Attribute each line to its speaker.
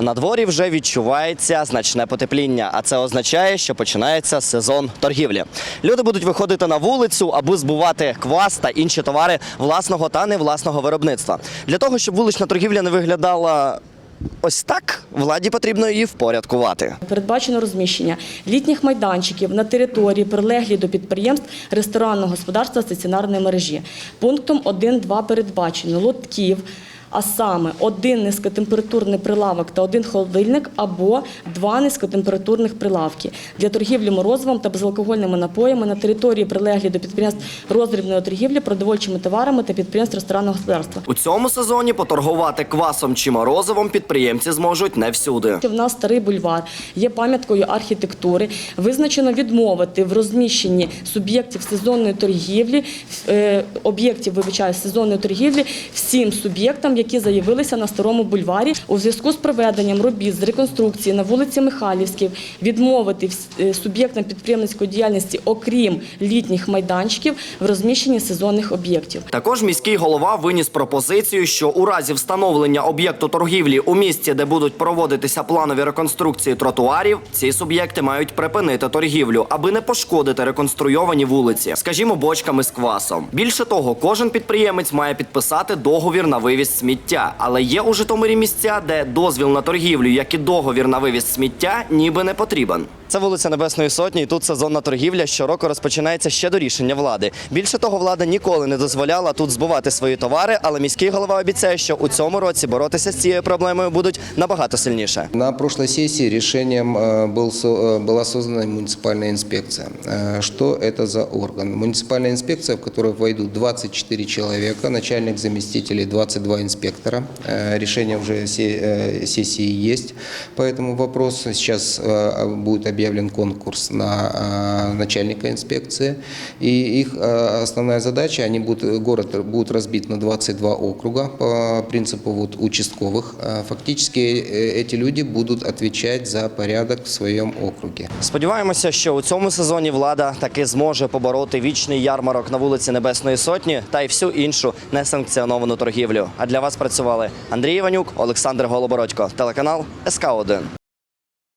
Speaker 1: На дворі вже відчувається значне потепління, а це означає, що починається сезон торгівлі. Люди будуть виходити на вулицю, аби збувати квас та інші товари власного та невласного виробництва. Для того, щоб вулична торгівля не виглядала ось так, владі потрібно її впорядкувати.
Speaker 2: Передбачено розміщення літніх майданчиків на території, прилеглі до підприємств ресторанного господарства стаціонарної мережі. Пунктом 1.2 передбачено лотків, а саме один низькотемпературний прилавок та один холодильник або два низькотемпературних прилавки для торгівлі морозивом та безалкогольними напоями на території, прилеглі до підприємств роздрібної торгівлі, продовольчими товарами та підприємств ресторанного господарства.
Speaker 1: У цьому сезоні поторгувати квасом чи морозивом підприємці зможуть не всюди.
Speaker 2: В нас старий бульвар є пам'яткою архітектури. Визначено відмовити в розміщенні суб'єктів сезонної торгівлі, е, об'єктів вибачаю, сезонної торгівлі всім суб'єктам, які заявилися на старому бульварі у зв'язку з проведенням робіт з реконструкції на вулиці Михайлівській, відмовити е, суб'єктам підприємницької діяльності, окрім літніх майданчиків, в розміщенні сезонних об'єктів.
Speaker 1: Також міський голова виніс пропозицію, що у разі встановлення об'єкту торгівлі у місці, де будуть проводитися планові реконструкції тротуарів, ці суб'єкти мають припинити торгівлю, аби не пошкодити реконструйовані вулиці, скажімо, бочками з квасом. Більше того, кожен підприємець має підписати договір на вивіз сміття Але є у Житомирі місця, де дозвіл на торгівлю, як і договір на вивіз сміття, ніби не потрібен. Це вулиця Небесної Сотні, і тут сезонна торгівля щороку розпочинається ще до рішення влади. Більше того, влада ніколи не дозволяла тут збувати свої товари, але міський голова обіцяє, що у цьому році боротися з цією проблемою будуть набагато сильніше.
Speaker 3: На прошлой сессии решением э, был, со- э, была создана муниципальная инспекция. Э, Что это за орган? Муниципальная инспекция, в которую войдут 24 человека, начальник заместителей 22 инспектора. Э, Решение уже се- э, сессии есть по этому вопросу. Сейчас э, будет объявлен конкурс на э, начальника инспекции. И их э, основная задача, они будут, город будет разбит на 22 округа по принципу вот участковых. Э, Фактически э, эти люди будут отвечать за порядок в своем округе.
Speaker 1: Сподіваємося, що у цьому сезоні влада таки зможе побороти вічний ярмарок на вулиці Небесної Сотні та й всю іншу несанкціоновану торгівлю. А для вас працювали Андрій Іванюк, Олександр Голобородько, телеканал СК 1